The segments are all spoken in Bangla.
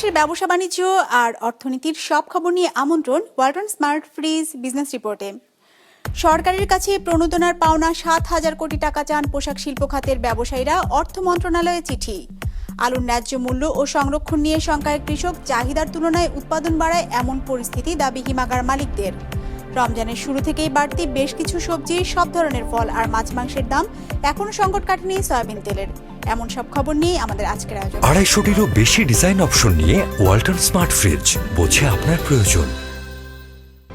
দেশ বিদেশের ব্যবসা বাণিজ্য আর অর্থনীতির সব খবর নিয়ে আমন্ত্রণ ওয়ালটন স্মার্ট ফ্রিজ বিজনেস রিপোর্টে। সরকারের কাছে প্রণোদনার পাওনা সাত হাজার কোটি টাকা চান পোশাক শিল্প খাতের ব্যবসায়ীরা, অর্থ মন্ত্রণালয়ে চিঠি। আলুর ন্যায্য মূল্য ও সংরক্ষণ নিয়ে সংখ্যায় কৃষক, চাহিদার তুলনায় উৎপাদন বাড়ায় এমন পরিস্থিতি দাবি হিমাগার মালিকদের। রমজানের শুরু থেকেই বাড়তি বেশ কিছু সবজি, সব ধরনের ফল আর মাছ মাংসের দাম এখনও সংকট কাটেনি সয়াবিন তেলের। এমন সব খবর নিয়ে আমাদের আজকের আয়োজন। আড়াইশোটিরও বেশি ডিজাইন অপশন নিয়ে ওয়াল্টন স্মার্ট ফ্রিজ বোঝে আপনার প্রয়োজন।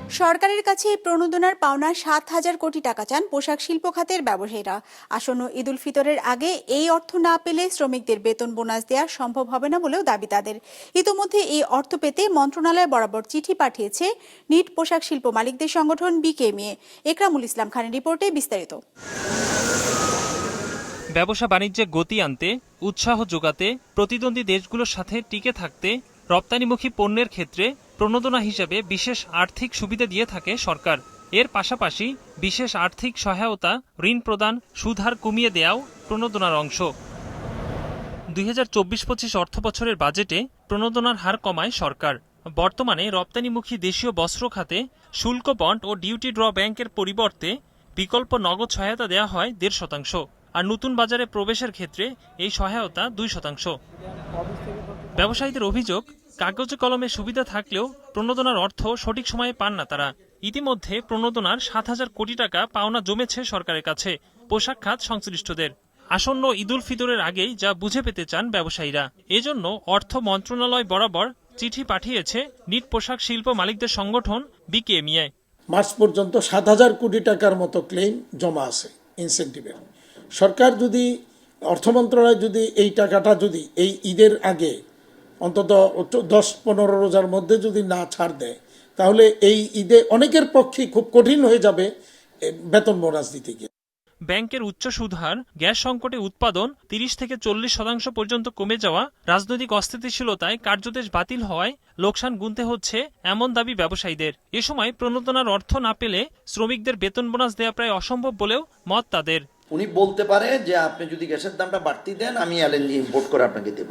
সরকারের কাছে প্রণোদনার পাওনা সাত হাজার কোটি টাকা চান পোশাক শিল্প খাতের ব্যবসায়ীরা। আসন্ন ঈদ উল ফিতরের আগে এই অর্থ না পেলে শ্রমিকদের বেতন বোনাস দেওয়া সম্ভব হবে না বলেও দাবি তাদের। ইতোমধ্যে এই অর্থ পেতে মন্ত্রণালয় বরাবর চিঠি পাঠিয়েছে নিট পোশাক শিল্প মালিকদের সংগঠন বিকেএমএ। একরামুল ইসলাম খানের রিপোর্টে বিস্তারিত। ব্যবসা বাণিজ্যে গতি আনতে, উৎসাহ যোগাতে, প্রতিদ্বন্দ্বী দেশগুলোর সাথে টিকে থাকতে রপ্তানিমুখী পণ্যের ক্ষেত্রে প্রণোদনা হিসেবে বিশেষ আর্থিক সুবিধা দিয়ে থাকে সরকার। এর পাশাপাশি বিশেষ আর্থিক সহায়তা, ঋণ প্রদান সুদহার কমিয়ে দেওয়াও প্রণোদনার অংশ। দুই হাজার চব্বিশ পঁচিশ অর্থ বছরের বাজেটে প্রণোদনার হার কমায় সরকার। বর্তমানে রপ্তানিমুখী দেশীয় বস্ত্র খাতে শুল্ক, বন্ড ও ডিউটি ড্র ব্যাংকের পরিবর্তে বিকল্প নগদ সহায়তা দেওয়া হয় দেড় শতাংশ। আর নতুন বাজারে প্রবেশের ক্ষেত্রে এই সহায়তা দুই শতাংশ। ব্যবসায়ীদের অভিযোগ, কাগজে কলমে সুবিধা থাকলেও প্রণোদনার অর্থ সঠিক সময়ে পান না তারা। ইতিমধ্যে প্রণোদনার সাত হাজার কোটি টাকা পাওনা জমেছে সরকারের কাছে, পোশাক খাত সংশ্লিষ্টদের। আসন্ন ঈদুল ফিতরের আগেই যা বুঝে পেতে চান ব্যবসায়ীরা। এজন্য অর্থ মন্ত্রণালয় বরাবর চিঠি পাঠিয়েছে নিট পোশাক শিল্প মালিকদের সংগঠন বিকেএমইএ। মার্চ পর্যন্ত সাত হাজার কোটি টাকার মতো ক্লেম জমা আছে ইনসেন্টিভের সরকার যদি, অর্থ মন্ত্রণালয় যদি এই টাকাটা যদি এই ঈদের আগে অন্তত দশ পনেরো রোজার মধ্যে যদি না ছাড় দেয় তাহলে এই ঈদে অনেকের পক্ষে খুব কঠিন হয়ে যাবে বেতন বোনাস দিতে গিয়ে। ব্যাংকের উচ্চ সুদহার গ্যাস সংকটে উৎপাদন তিরিশ থেকে চল্লিশ শতাংশ পর্যন্ত কমে যাওয়া রাজনৈতিক অস্থিতিশীলতায় কার্যদেশ বাতিল হওয়ায় লোকসান গুনতে হচ্ছে এমন দাবি ব্যবসায়ীদের। এ সময় প্রণোদনার অর্থ না পেলে শ্রমিকদের বেতন বোনাস দেওয়া প্রায় অসম্ভব বলেও মত তাদের। উনি বলতে পারে যে আপনি যদি গ্যাসের দামটা বাড়তি দেন আমি এলএনজি ইম্পোর্ট করে আপনাকে দেব।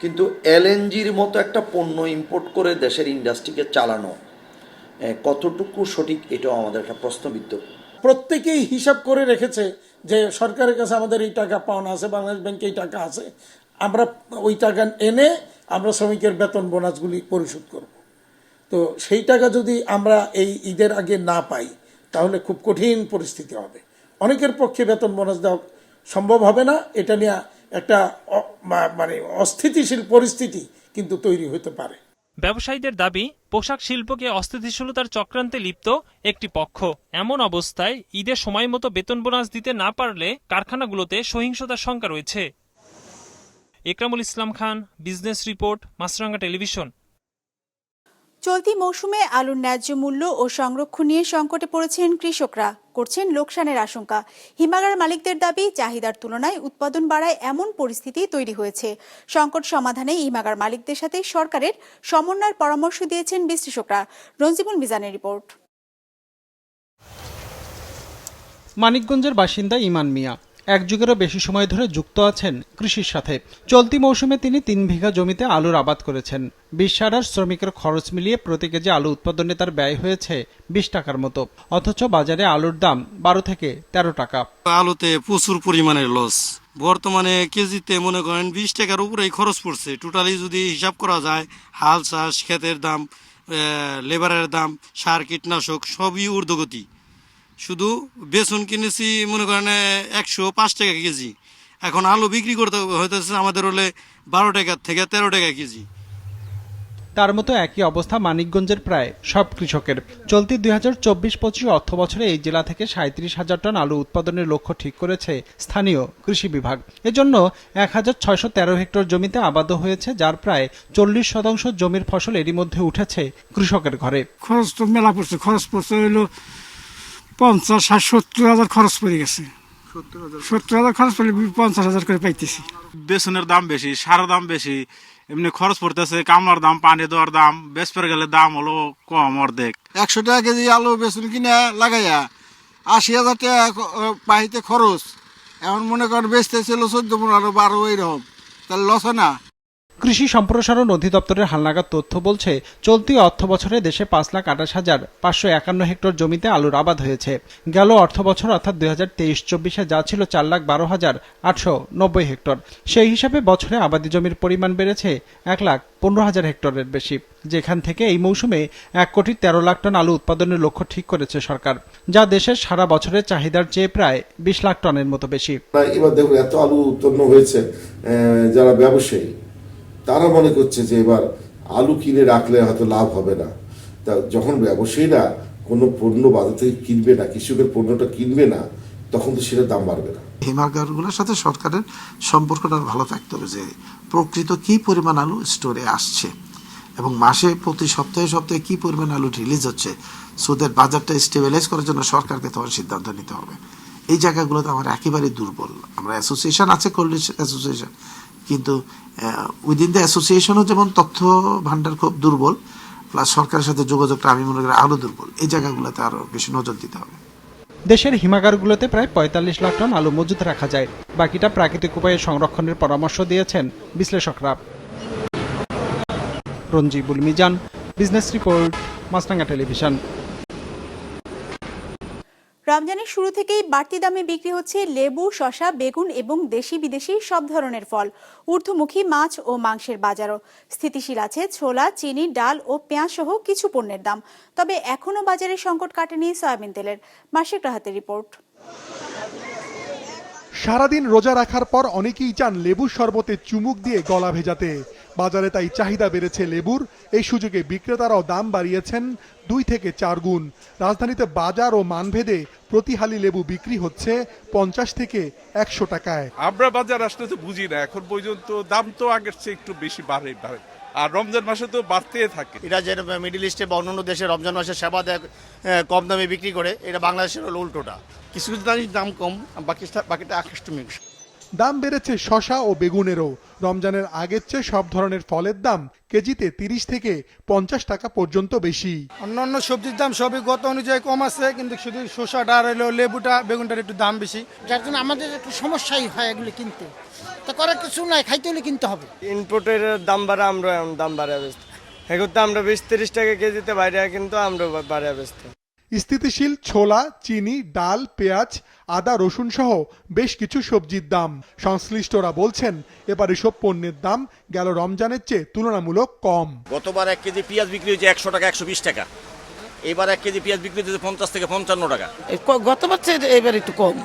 কিন্তু এলএনজির মতো একটা পণ্য ইম্পোর্ট করে দেশের ইন্ডাস্ট্রিকে চালানো কতটুকু সঠিক এটাও আমাদের একটা প্রশ্নবিদ্ধ। প্রত্যেকেই হিসাব করে রেখেছে যে সরকারের কাছে আমাদের এই টাকা পাওনা আছে, বাংলাদেশ ব্যাংকে এই টাকা আছে। আমরা ওই টাকা এনে আমরা শ্রমিকের বেতন বোনাসগুলি পরিশোধ করব। তো সেই টাকা যদি আমরা এই ঈদের আগে না পাই, তাহলে খুব কঠিন পরিস্থিতি হবে। অনেকের পক্ষে বেতন বোনাস দেওয়া সম্ভব হবে না। এটা নিয়ে একটা মানে অস্থিতিশীল পরিস্থিতি কিন্তু তৈরি হতে পারে। ব্যবসায়ীদের দাবি, পোশাক শিল্পকে অস্থিতিশীলতার চক্রান্তে লিপ্ত একটি পক্ষ। এমন অবস্থায় ঈদের সময় মতো বেতন বোনাস দিতে না পারলে কারখানাগুলোতে সহিংসতার শঙ্কা রয়েছে। Ekramul Islam Khan, business report, Maasranga television. চলতি মৌসুমে আলুর ন্যায্য মূল্য ও সংরক্ষণ নিয়ে সংকটে পড়েছেন কৃষকরা। করছেন লোকসানের আশঙ্কা। হিমাগার মালিকদের দাবি, চাহিদার তুলনায় উৎপাদন বাড়ায় এমন পরিস্থিতি তৈরি হয়েছে। সংকট সমাধানে হিমাগার মালিকদের সাথে সরকারের সমন্বয়ের পরামর্শ দিয়েছেন বিশ্লেষকরা। রঞ্জিবুল মিজানের রিপোর্ট। মানিকগঞ্জের বাসিন্দা ইমান মিয়া। এক যুগেরও বেশি সময় ধরে যুক্ত আছেন কৃষির সাথে। চলতি মৌসুমে তিনি তিন বিঘা জমিতে আলুর আবাদ করেছেন। বিশ শ্রমিকের খরচ মিলিয়ে প্রতি কেজি আলু উৎপাদনে তার ব্যয় হয়েছে বিশ টাকার মতো। অথচ বাজারে আলুর দাম বারো থেকে তেরো টাকা। আলুতে প্রচুর পরিমাণের লস। বর্তমানে কেজিতে মনে করেন বিশ টাকার উপরেই খরচ পড়ছে। টোটালি যদি হিসাব করা যায়, হাল চাষ, ক্ষেতের দাম লেবারের দাম, সার কীটনাশক, সবই ঊর্ধ্বগতি। শুধু বেসন কিনেছি মনে করেন একশো পাঁচ টাকা কেজি। এখন আলু বিক্রি করতে হইতেছে আমাদের হলে বারো টাকা থেকে তেরো টাকা কেজি। তার মতো একই অবস্থা মানিকগঞ্জের প্রায় সব কৃষকের। চলতি দুই হাজার চব্বিশ পঁচিশ অর্থ বছরে এই জেলা থেকে সাঁত্রিশ হাজার টন আলু উৎপাদনের লক্ষ্য ঠিক করেছে স্থানীয় কৃষি বিভাগ। এজন্য এক হাজার ছয়শো তেরো হেক্টর জমিতে আবাদ হয়েছে যার প্রায় চল্লিশ শতাংশ জমির ফসল এরই মধ্যে উঠেছে কৃষকের ঘরে। খরচ তো মেলা পড়ছে খরচ পড়ছে হইল পঞ্চাশ ষাট সত্তর হাজার খরচ পড়ে গেছে। সত্তর হাজার খরচ। পড়লে পঞ্চাশ হাজার করে পাইতেছি। বেসনের দাম বেশি সারের দাম বেশি এমনি খরচ পড়তেছে কামলার দাম পানি দেওয়ার দাম বেসপের গেলে দাম হলো কম অর্ধেক। একশো টাকা কেজি আলু বেসন কিনে লাগাইয়া আশি হাজার টাকা বাহিতে খরচ। এখন মনে করেন বেচতে ছিল চোদ্দ পনেরো বারো এইরকম। তাহলে লস হয় না? কৃষি সম্প্রসারণ অধিদপ্তরের হালনাগাদ তথ্য বলছে, চলতি অর্থ বছরে দেশে পাঁচ লাখ আঠাশ হাজার পাঁচশো একান্ন হেক্টর জমিতে আলুর আবাদ হয়েছে। গেল অর্থ বছর অর্থাৎ দুই হাজার তেইশ চব্বিশে যা ছিল চার লাখ বারো হাজার আটশো নব্বই হেক্টর। সেই হিসাবে বছরে আবাদি জমির পরিমাণ বেড়েছে এক লাখ পনেরো হাজার হেক্টরের বেশি। যেখান থেকে এই মৌসুমে এক কোটি তেরো লাখ টন আলু উৎপাদনের লক্ষ্য ঠিক করেছে সরকার, যা দেশের সারা বছরের চাহিদার চেয়ে প্রায় বিশ লাখ টনের মতো বেশি। এবার দেখুন, এত আলু উৎপন্ন হয়েছে যারা ব্যবসায়ী তারা মনে করছে যে এবার আলু কিনে রাখলে হয়তো লাভ হবে না। তা যখন ব্যবসায়ীরা কোনো পণ্য বাজার থেকে কিনবে না, কৃষকের পণ্যটা কিনবে না, তখন তো সেটার দাম বাড়বে না। হিমাগারগুলোর সাথে সরকারের সম্পর্কটা ভালো থাকতে হবে যে প্রকৃত কি পরিমাণ আলু স্টোরে আসছে এবং মাসে প্রতি সপ্তাহে সপ্তাহে কি পরিমাণ আলু রিলিজ হচ্ছে সুদের বাজারটা স্টেবিলাইজ করার জন্য সরকারকে তোমার সিদ্ধান্ত নিতে হবে। এই জায়গাগুলোতে আমার একেবারেই দুর্বল। আমরা অ্যাসোসিয়েশন আছে কোল্ড অ্যাসোসিয়েশন কিন্তু উইদিন দ্য অ্যাসোসিয়েশনও যেমন তথ্য ভান্ডার খুব দুর্বল প্লাস সরকারের সাথে যোগাযোগটা আমি মনে করি আরও দুর্বল। এই জায়গাগুলোতে আরও বেশি নজর দিতে হবে। দেশের হিমাগারগুলোতে প্রায় পঁয়তাল্লিশ লাখ টন আলু মজুত রাখা যায়। বাকিটা প্রাকৃতিক উপায়ে সংরক্ষণের পরামর্শ দিয়েছেন বিশ্লেষকরা। Ranjibul Mizan business report Maasranga television রমজানের শুরু থেকেই বাড়তি দামে বিক্রি হচ্ছে লেবু, শসা, বেগুন এবং দেশি বিদেশি সব ধরনের ফল, ঊর্ধ্বমুখী মাছ ও মাংসের বাজারও। স্থিতিশীল আছে ছোলা, চিনি, ডাল ও পেঁয়াজ সহ কিছু পণ্যের দাম। তবে এখনও বাজারে সংকট কাটেনি সয়াবিন তেলের। মাসিক রাহাতের রিপোর্ট। সারাদিন রোজা রাখার পর অনেকেই চান লেবুর শরবতে চুমুক দিয়ে গলা ভেজাতে। বাজারে তাই চাহিদা বেড়েছে লেবুর। এই সুযোগে বিক্রেতারাও দাম বাড়িয়েছেন দুই থেকে চার গুণ। রাজধানীতে বাজার ও মানভেদে প্রতি হালি লেবু বিক্রি হচ্ছে পঞ্চাশ থেকে একশো টাকায়। আমরা বাজার আসলে তো বুঝি না এখন পর্যন্ত দাম তো আগের চেয়ে একটু বেশি বাড়ে বাড়ে। আর রমজান মাসে তো বাড়তে থাকে। এটা যে মিডিল ইস্টে বা অন্যান্য দেশে রমজান মাসে সেবা দেয় কম দামে বিক্রি করে এটা বাংলাদেশের হলো উল্টোটা। কিছু কিছু দাম কম বাকি বাকিটা আকৃষ্ট আকাশটুমিক দাম বেড়েছে শশা ও বেগুনেরও। রমজানের আগের চেয়ে সব ধরনের ফলের দাম কেজিতে তিরিশ থেকে পঞ্চাশ টাকা পর্যন্ত বেশি। অন্যান্য সবজির দাম সবই গত অনুযায়ী কম আছে কিন্তু শুধু শসাটা আর হলো লেবুটা বেগুনটার একটু দাম বেশি। যার জন্য আমাদের একটু সমস্যাই হয় এগুলো কিনতে। তা করার কিছু নাই খাইতে হলে কিনতে হবে। ইনপুটের দাম বাড়া আমরা দাম বাড়ায় বেচতে এগুলো আমরা বিশ তিরিশ টাকা কেজিতে বাইরে কিন্তু আমরা বাড়ায় বেচতে স্থিতিশীল ছোলা চিনি ডাল পেঁয়াজ আদা রসুন সহ বেশ কিছু সবজির দাম। সংশ্লিষ্টরা বলছেন এবার এসব পণ্যের দাম গেল রমজানের চেয়ে তুলনামূলক কম। গতবার এক কেজি পেঁয়াজ বিক্রি হয়েছে একশো টাকা একশো বিশ টাকা। এবার এক কেজি পেঁয়াজ বিক্রি হয়েছে পঞ্চাশ থেকে পঞ্চান্ন টাকা। গতবার চেয়ে এবার একটু কম।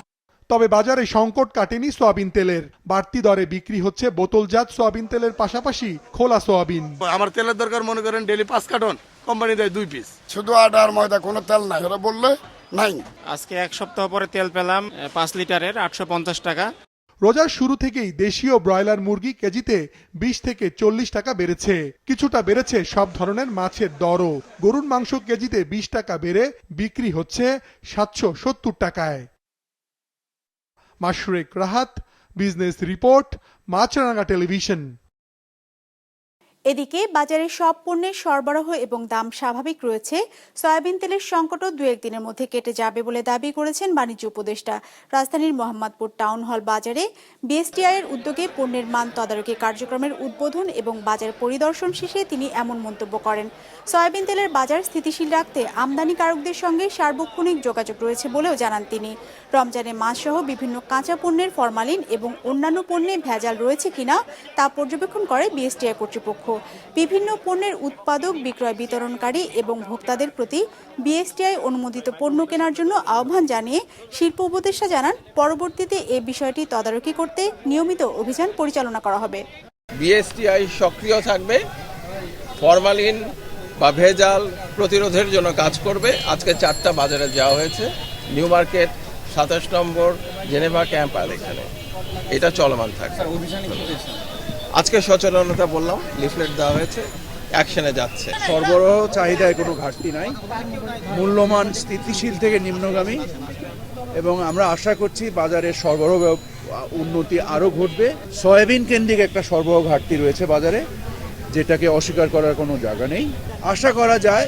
তবে বাজারে সংকট কাটেনি সয়াবিন তেলের। বাড়তি দরে বিক্রি হচ্ছে বোতলজাত সয়াবিন তেলের পাশাপাশি খোলা সয়াবিন। আমার তেলের দরকার মনে করেন ডেলি পাঁচ কার্টন। কোম্পানি দেয় দুই পিস শুধু আটা আর ময়দা কোনো তেল নাই। ওরা বললে নাই। আজকে এক সপ্তাহ পরে তেল পেলাম পাঁচ লিটারের আটশো পঞ্চাশ টাকা। রোজার শুরু থেকেই দেশীয় ব্রয়লার মুরগি কেজিতে বিশ থেকে চল্লিশ টাকা বেড়েছে। কিছুটা বেড়েছে সব ধরনের মাছের দরও। গরুর মাংস কেজিতে বিশ টাকা বেড়ে বিক্রি হচ্ছে সাতশো সত্তর টাকায়। Mashrek Rahat business report Maasranga television. এদিকে বাজারে সব পণ্যের সরবরাহ এবং দাম স্বাভাবিক রয়েছে। সয়াবিন তেলের সংকটও দু একদিনের মধ্যে কেটে যাবে বলে দাবি করেছেন বাণিজ্য উপদেষ্টা রাজধানীর মোহাম্মদপুর টাউন হল বাজারে। বিএসটিআই এর উদ্যোগে পণ্যের মান তদারকি কার্যক্রমের উদ্বোধন এবং বাজার পরিদর্শন শেষে তিনি এমন মন্তব্য করেন। সয়াবিন তেলের বাজার স্থিতিশীল রাখতে আমদানিকারকদের সঙ্গে সার্বক্ষণিক যোগাযোগ রয়েছে বলেও জানান তিনি। রমজানে মাছ সহ বিভিন্ন কাঁচা পণ্যের ফরমালিন এবং অন্যান্য পণ্যে ভেজাল রয়েছে কিনা তা পর্যবেক্ষণ করে বিএসটিআই কর্তৃপক্ষ। বিভিন্ন পণ্যের উৎপাদক বিক্রয় বিতরণকারী এবং ভোক্তাদের প্রতি বিএসটিআই অনুমোদিত পণ্য কেনার জন্য আহ্বান জানিয়ে শিল্প উপদেষ্টা জানান পরবর্তীতে এ বিষয়টি তদারকি করতে নিয়মিত অভিযান পরিচালনা করা হবে। বিএসটিআই সক্রিয় থাকবে ফরমালিন বা ভেজাল প্রতিরোধের জন্য কাজ করবে। আজকে চারটা বাজারে যাওয়া হয়েছে নিউ মার্কেট সাতাশ নম্বর জেনেভা ক্যাম্প আর এখানে। এটা চলমান থাকবে। আজকে সচেতনতা বললাম লিফলেট দেওয়া হয়েছে অ্যাকশনে যাচ্ছে। সরবরাহ চাহিদায় কোনো ঘাটতি নাই মূল্যমান স্থিতিশীল থেকে নিম্নগামী এবং আমরা আশা করছি বাজারের সরবরাহ উন্নতি আরও ঘটবে। সয়াবিন কেন্দ্রিক একটা সরবরাহ ঘাটতি রয়েছে বাজারে যেটাকে অস্বীকার করার কোনো জায়গা নেই। আশা করা যায়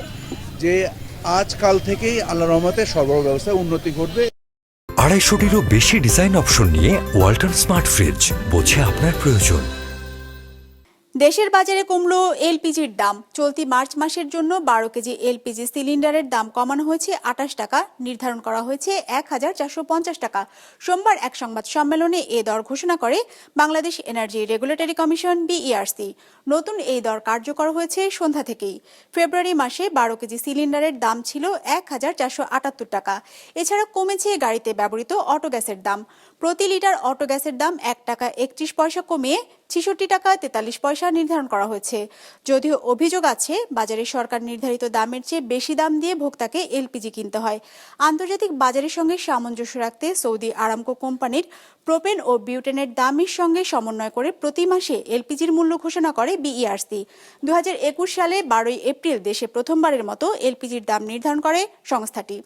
যে আজকাল থেকেই আল্লাহ রহমতে সরবরাহ ব্যবস্থায় উন্নতি ঘটবে। আড়াইশোটিরও বেশি ডিজাইন অপশন নিয়ে ওয়াল্টন স্মার্ট ফ্রিজ বোঝে আপনার প্রয়োজন। দেশের বাজারে কমলো এলপিজির দাম। চলতি মার্চ মাসের জন্য বারো কেজি এলপিজি সিলিন্ডারের দাম কমানো হয়েছে আঠাশ টাকা। নির্ধারণ করা হয়েছে এক হাজার চারশো পঞ্চাশ টাকা। সোমবার এক সংবাদ সম্মেলনে এ দর ঘোষণা করে Bangladesh energy regulatory commission BERC. নতুন এই দর কার্যকর হয়েছে সন্ধ্যা থেকেই। ফেব্রুয়ারি মাসে বারো কেজি সিলিন্ডারের দাম ছিল এক হাজার চারশো আটাত্তর টাকা। এছাড়া কমেছে গাড়িতে ব্যবহৃত অটো গ্যাসের দাম। প্রতি লিটার অটো গ্যাসের দাম এক টাকা একত্রিশ পয়সা কমিয়ে ছেষট্টি টাকা তেতাল্লিশ পয়সা নির্ধারণ করা হয়েছে। যদিও অভিযোগ আছে, বাজারে সরকার নির্ধারিত দামের চেয়ে বেশি দাম দিয়ে ভোক্তাকে এলপিজি কিনতে হয়। আন্তর্জাতিক বাজারের সঙ্গে সামঞ্জস্য রাখতে সৌদি আরামকো কোম্পানির প্রোপেন ও বিউটেনের দামের সঙ্গে সমন্বয় করে প্রতি মাসে এলপিজির মূল্য ঘোষণা করে বিইআরসি। দু হাজার একুশ সালে বারোই এপ্রিল দেশে প্রথমবারের মতো এলপিজির দাম নির্ধারণ করে সংস্থাটি।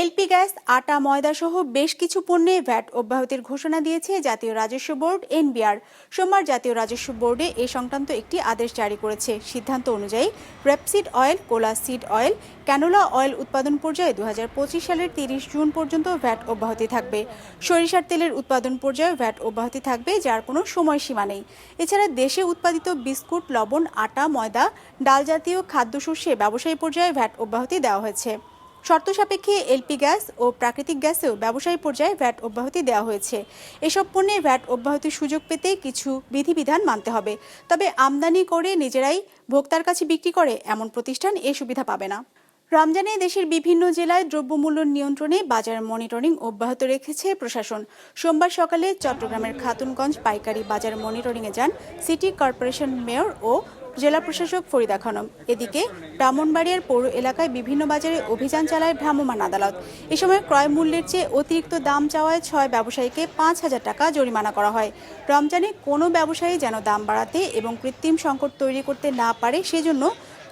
এলপি গ্যাস, আটা ময়দা সহ বেশ কিছু পণ্যে ভ্যাট অব্যাহতির ঘোষণা দিয়েছে জাতীয় রাজস্ব বোর্ড, এনবিআর। সোমবার জাতীয় রাজস্ব বোর্ডে এ সংক্রান্ত একটি আদেশ জারি করেছে। সিদ্ধান্ত অনুযায়ী rapeseed oil, cola seed oil, canola oil উৎপাদন পর্যায়ে দু হাজার পঁচিশ সালের তিরিশ জুন পর্যন্ত ভ্যাট অব্যাহতি থাকবে। সরিষার তেলের উৎপাদন পর্যায়ে ভ্যাট অব্যাহতি থাকবে, যার কোনো সময়সীমা নেই। এছাড়া দেশে উৎপাদিত বিস্কুট, লবণ, আটা, ময়দা ডাল জাতীয় খাদ্যশস্যে ব্যবসায়ী পর্যায়ে ভ্যাট অব্যাহতি দেওয়া হয়েছে। শর্ত সাপেক্ষে এলপি গ্যাস ও প্রাকৃতিক গ্যাসেও ব্যবসায়ী পর্যায়ে ভ্যাট অব্যাহতি দেওয়া হয়েছে। এসব পণ্যে ভ্যাট অব্যাহতির সুযোগ পেতে কিছু বিধিবিধান মানতে হবে। তবে আমদানি করে নিজেরাই ভোক্তার কাছে বিক্রি করে এমন প্রতিষ্ঠান এ সুবিধা পাবে না। রমজানে দেশের বিভিন্ন জেলায় দ্রব্যমূল্য নিয়ন্ত্রণে বাজার মনিটরিং অব্যাহত রেখেছে প্রশাসন। সোমবার সকালে চট্টগ্রামের খাতুনগঞ্জ পাইকারি বাজার মনিটরিংয়ে যান সিটি কর্পোরেশন মেয়র ও জেলা প্রশাসক ফরিদা খানম। এদিকে ব্রাহ্মণবাড়িয়ার পৌর এলাকায় বিভিন্ন বাজারে অভিযান চালায় ভ্রাম্যমাণ আদালত। এ সময় ক্রয় মূল্যের চেয়ে অতিরিক্ত দাম চাওয়ায় ছয় ব্যবসায়ীকে পাঁচ হাজার টাকা জরিমানা করা হয়। রমজানে কোনো ব্যবসায়ী যেন দাম বাড়াতে এবং কৃত্রিম সংকট তৈরি করতে না পারে সেজন্য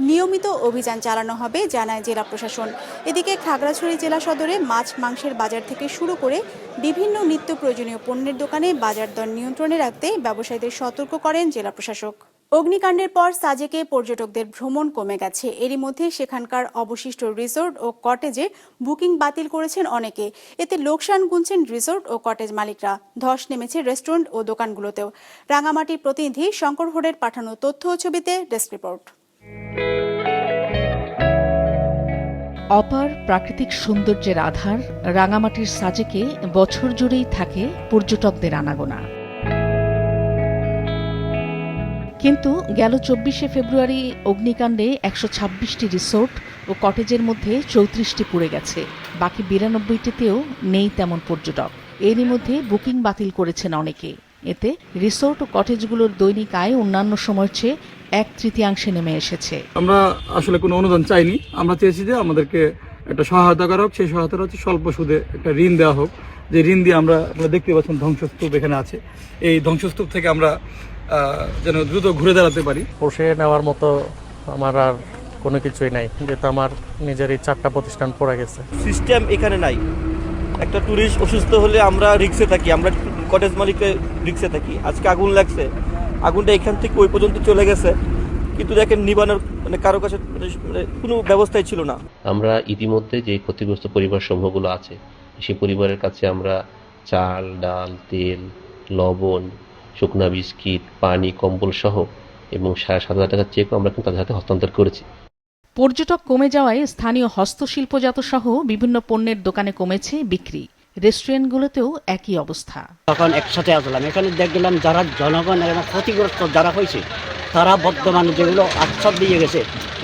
নিয়মিত অভিযান চালানো হবে, জানায় জেলা প্রশাসন। এদিকে খাগড়াছড়ি জেলা সদরে মাছ মাংসের বাজার থেকে শুরু করে বিভিন্ন নিত্য প্রয়োজনীয় পণ্যের দোকানে বাজার দর নিয়ন্ত্রণে রাখতে ব্যবসায়ীদের সতর্ক করেন জেলা প্রশাসক। অগ্নিকাণ্ডের পর সাজেকে পর্যটকদের ভ্রমণ কমে গেছে। এরই মধ্যে সেখানকার অবশিষ্ট রিসোর্ট ও কটেজে বুকিং বাতিল করেছেন অনেকে। এতে লোকসান গুনছেন রিসোর্ট ও কটেজ মালিকরা। ধস নেমেছে রেস্টুরেন্ট ও দোকানগুলোতেও। রাঙামাটির প্রতিনিধি শঙ্কর হোডের পাঠানো তথ্য ও ছবিতে ডেস্ক রিপোর্ট। অপার প্রাকৃতিক সৌন্দর্যের আধার রাঙামাটির সাজেকে বছর জুড়েই থাকে পর্যটকদের আনাগোনা। কিন্তু গেল চব্বিশে ফেব্রুয়ারি অগ্নিকাণ্ডে একশো ছাব্বিশটি রিসোর্ট ও কটেজের মধ্যে চৌত্রিশটি পুড়ে গেছে। বাকি বিরানব্বইটিতেও নেই তেমন পর্যটক। এরই মধ্যে বুকিং বাতিল করেছেন অনেকে। এতে রিসোর্ট ও কটেজগুলোর দৈনিক আয় অন্যান্য সময়ের চেয়ে এক তৃতীয়াংশে নেমে এসেছে। আমরা আসলে কোনো অনুদান চাইনি। আমরা চেয়েছি যে আমাদেরকে একটা সহায়তা করা হোক। সেই সহায়তা হচ্ছে স্বল্প সুদে একটা ঋণ দেওয়া হোক। যে ঋণ দিয়ে আমরা দেখতে পাচ্ছেন ধ্বংসস্তূপ এখানে আছে। এই ধ্বংসস্তূপ থেকে আমরা যেন দ্রুত ঘুরে দাঁড়াতে পারি। পোষে নেওয়ার মতো আমার আর কোনো কিছুই নাই যেহেতু আমার নিজের এই চারটা প্রতিষ্ঠান পড়ে গেছে। সিস্টেম এখানে নাই। একটা ট্যুরিস্ট অসুস্থ হলে আমরা রিক্সে থাকি আমরা কটেজ মালিকে রিক্সে থাকি। আজকে আগুন লাগছে। আগুনটা এখান থেকে ওই পর্যন্ত চলে গেছে। কিন্তু দেখেন নিবানোর মানে কারও কাছে মানে মানে কোনো ব্যবস্থাই ছিল না। আমরা ইতিমধ্যে যে ক্ষতিগ্রস্ত পরিবার সমূহগুলো আছে সেই পরিবারের কাছে আমরা চাল ডাল তেল লবণ শুকনা বিস্কিট পানি কম্বল সহ এবং সাড়ে সাত হাজার টাকার চেকও আমরা কিন্তু তাদের হাতে হস্তান্তর করেছি। পর্যটক কমে যাওয়ায় স্থানীয় হস্তশিল্পজাত সহ বিভিন্ন পণ্যের দোকানে কমেছে বিক্রি। রেস্টুরেন্টগুলোতেও একই অবস্থা। তখন একসাথে আসলাম। এখানে দেখলাম যারা জনগণ এবং ক্ষতিগ্রস্ত যারা হয়েছে তারা বর্তমানে যেগুলো আশ্বাস দিয়ে গেছে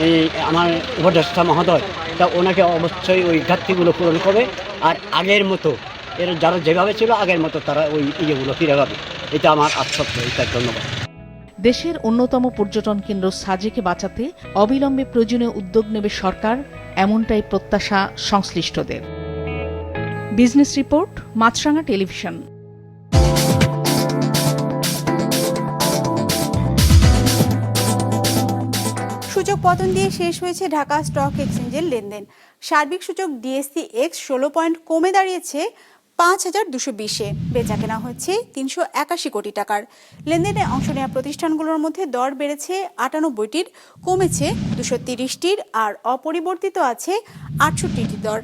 এই আমার উপদেষ্টা মহোদয় তা ওনাকে অবশ্যই ওই ঘাটতিগুলো পূরণ করবে। আর আগের মতো এর যারা যেভাবে ছিল আগের মতো তারা ওই ইয়েগুলো ফিরে পাবে। এটা আমার আশ্বাস এটার ধন্যবাদ দেশের অন্যতম পর্যটন কেন্দ্র সাজেকে বাঁচাতে অবিলম্বে প্রয়োজনীয় উদ্যোগ নেবে সরকার এমনটাই প্রত্যাশা সংশ্লিষ্টদের। Business report Maasranga television. সূচক পতন দিয়ে শেষ হয়েছে ঢাকা স্টক এক্সচেঞ্জের লেনদেন। সার্বিক সূচক ডিএসসি এক্স ষোলো পয়েন্ট কমে দাঁড়িয়েছে পাঁচ হাজার দুশো বিশে বেচা কেনা হচ্ছে তিনশো একাশি কোটি টাকার। লেনদেনে অংশ নেওয়া প্রতিষ্ঠানগুলোর মধ্যে দর বেড়েছে আটানব্বইটির, কমেছে দুশো তিরিশটির আর অপরিবর্তিত আছে আটষট্টিটির দর।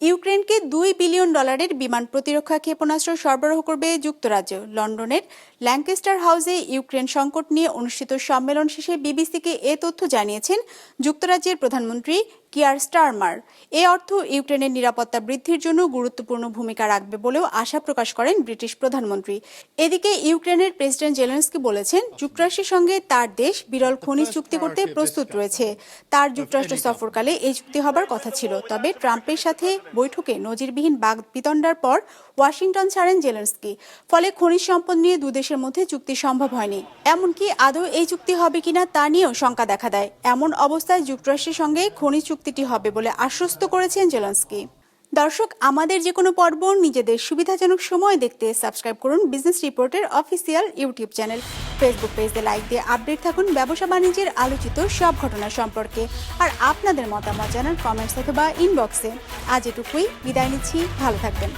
ইউক্রেনকে দুই বিলিয়ন ডলারের বিমান প্রতিরক্ষা ক্ষেপণাস্ত্র সরবরাহ করবে যুক্তরাজ্য। লন্ডনের ল্যাঙ্কেস্টার হাউসে ইউক্রেন সংকট নিয়ে অনুষ্ঠিত সম্মেলন শেষে বিবিসিকে এ তথ্য জানিয়েছেন যুক্তরাজ্যের প্রধানমন্ত্রী কিয়ার স্টারমার। এ অর্থ ইউক্রেনের নিরাপত্তা বৃদ্ধির জন্য গুরুত্বপূর্ণ ভূমিকা রাখবে বলেও আশা প্রকাশ করেন ব্রিটিশ প্রধানমন্ত্রী। এদিকে ইউক্রেনের প্রেসিডেন্ট জেলেন্সকি বলেছেন, যুক্তরাষ্ট্রের সঙ্গে তার দেশ বিরল খনিজ চুক্তি করতে প্রস্তুত রয়েছে। তার যুক্তরাষ্ট্র সফরকালে এই চুক্তি হবার কথা ছিল। তবে ট্রাম্পের সাথে বৈঠকে নজিরবিহীন বাগ বিতণ্ডার পর ওয়াশিংটন ছাড়েন জেলেন্সকি। ফলে খনিজ সম্পদ নিয়ে দুদেশের মধ্যে চুক্তি সম্ভব হয়নি। এমনকি আদৌ এই চুক্তি হবে কিনা তা নিয়েও শঙ্কা দেখা দেয়। এমন অবস্থায় যুক্তরাষ্ট্রের সঙ্গে খনিজ চুক্তিটি হবে বলে আশ্বস্ত করেছেন জেলেন্সকি। দর্শক, আমাদের যে কোনো পর্ব, নিজেদের সুবিধাজনক সময় দেখতে সাবস্ক্রাইব করুন বিজনেস রিপোর্টের অফিসিয়াল ইউটিউব চ্যানেল। ফেসবুক পেজে লাইক দিয়ে আপডেট থাকুন ব্যবসা বাণিজ্যের আলোচিত সব ঘটনা সম্পর্কে। আর আপনাদের মতামত জানান কমেন্টস অথবা ইনবক্সে। আজ এটুকুই, বিদায় নিচ্ছি, ভালো থাকবেন।